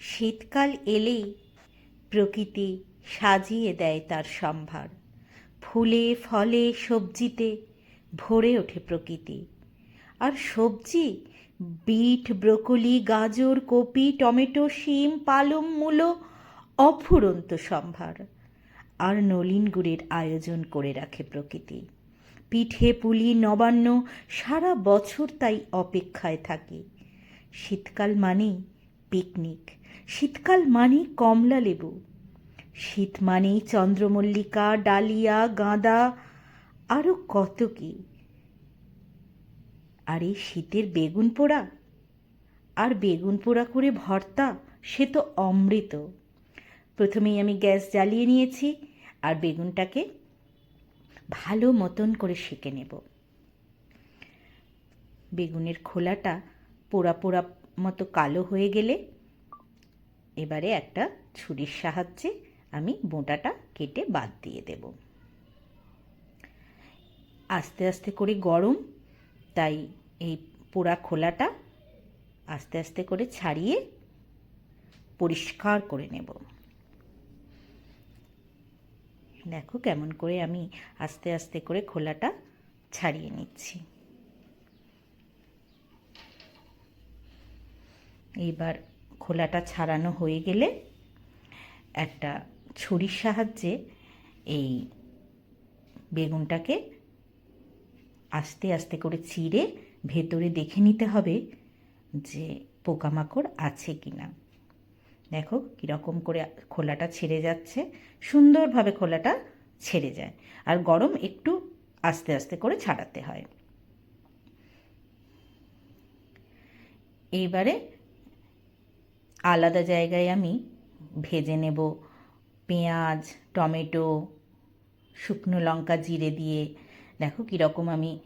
শীতকাল এলেই প্রকৃতি সাজিয়ে দেয় তার সম্ভার। ফুলে, ফলে, সবজিতে ভরে ওঠে প্রকৃতি। আর সবজি, বিট, ব্রোকলি, গাজর, কপি, টমেটো, শিম, পালং, মূলো অফুরন্ত সম্ভার। আর নলিন গুড়ের আয়োজন করে রাখে প্রকৃতি। পিঠে, পুলি, নবান্ন, সারা বছর তাই অপেক্ষায় থাকি। শীতকাল মানেই পিকনিক। শীতকাল মানেই কমলা লেবু। শীত মানেই চন্দ্রমল্লিকা, ডালিয়া, গাঁদা আরও কত কি। আর এই শীতের বেগুন পোড়া? আর বেগুন পোড়া করে ভর্তা, সে তো অমৃত। প্রথমেই আমি গ্যাস জ্বালিয়ে নিয়েছি, আর বেগুনটাকে ভালো মতন করে সেঁকে নেব। বেগুনের খোলাটা পোড়া পোড়া মতো কালো হয়ে গেলে এবারে একটা ছুরির সাহায্যে আমি বোঁটাটা কেটে বাদ দিয়ে দেব। আস্তে আস্তে করে গরম, তাই এই পোড়া খোলাটা আস্তে আস্তে করে ছাড়িয়ে পরিষ্কার করে নেব। দেখো কেমন করে আমি আস্তে আস্তে করে খোলাটা ছাড়িয়ে নিচ্ছি। এইবার খোলাটা ছাড়ানো হয়ে গেলে একটা ছুরির সাহায্যে এই বেগুনটাকে আস্তে আস্তে করে চিড়ে ভেতরে দেখে নিতে হবে যে পোকামাকড় আছে কি না দেখো কীরকম করে খোলাটা ছেড়ে যাচ্ছে, সুন্দরভাবে খোলাটা ছেড়ে যায়। আর গরম একটু আস্তে আস্তে করে ছাড়াতে হয়। এইবারে আলাদা জায়গায় আমি ভেজে নেব পেঁয়াজ, টমেটো, শুকনো লঙ্কা, জিরে দিয়ে। দেখো কীরকম আমি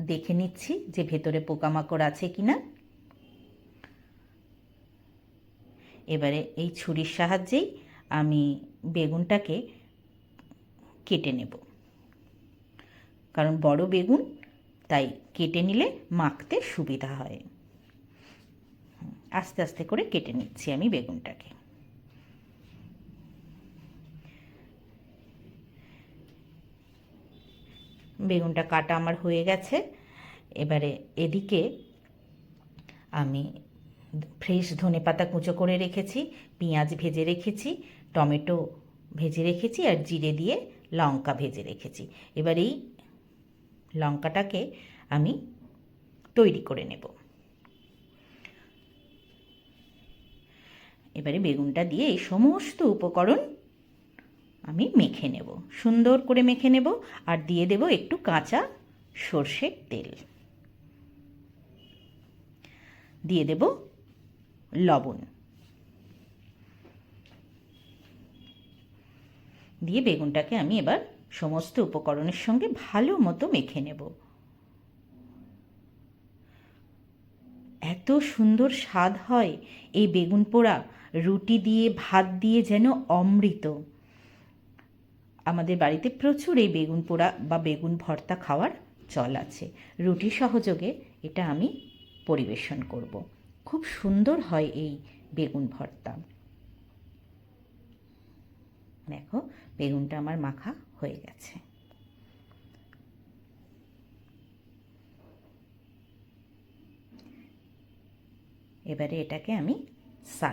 দেখে নিচ্ছি যে ভেতরে পোকামাকড় আছে কি না এবারে এই ছুরির সাহায্যেই আমি বেগুনটাকে কেটে নেব। কারণ বড় বেগুন, তাই কেটে নিলে মাখতে সুবিধা হয়। আস্তে আস্তে করে কেটে নিচ্ছি আমি বেগুনটাকে। বেগুনটা কাটা আমার হয়ে গেছে। এবারে এদিকে আমি ফ্রেশ ধনে পাতা কুচো করে রেখেছি, পেঁয়াজ ভেজে রেখেছি, টমেটো ভেজে রেখেছি আর জিরে দিয়ে লঙ্কা ভেজে রেখেছি। এবার এই লঙ্কাটাকে আমি তৈরি করে নেব। এবারে বেগুনটা দিয়ে এই সমস্ত উপকরণ আমি মেখে নেব। সুন্দর করে মেখে নেব আর দিয়ে দেব একটু কাঁচা সর্ষের তেল। দিয়ে দেব লবণ। দিয়ে বেগুনটাকে আমি এবার সমস্ত উপকরণের সঙ্গে ভালো মতো মেখে নেব। এত সুন্দর স্বাদ হয় এই বেগুন পোড়া। রুটি দিয়ে, ভাত দিয়ে যেন অমৃত। আমাদের বাড়িতে প্রচুর এই বেগুন পোড়া বা বেগুন ভর্তা খাওয়ার চল আছে। রুটি সহযোগে এটা আমি পরিবেশন করব। খুব সুন্দর হয় এই বেগুন ভর্তা। দেখো, বেগুনটা আমার মাখা হয়ে গেছে। এবারে এটাকে আমি সার্ভ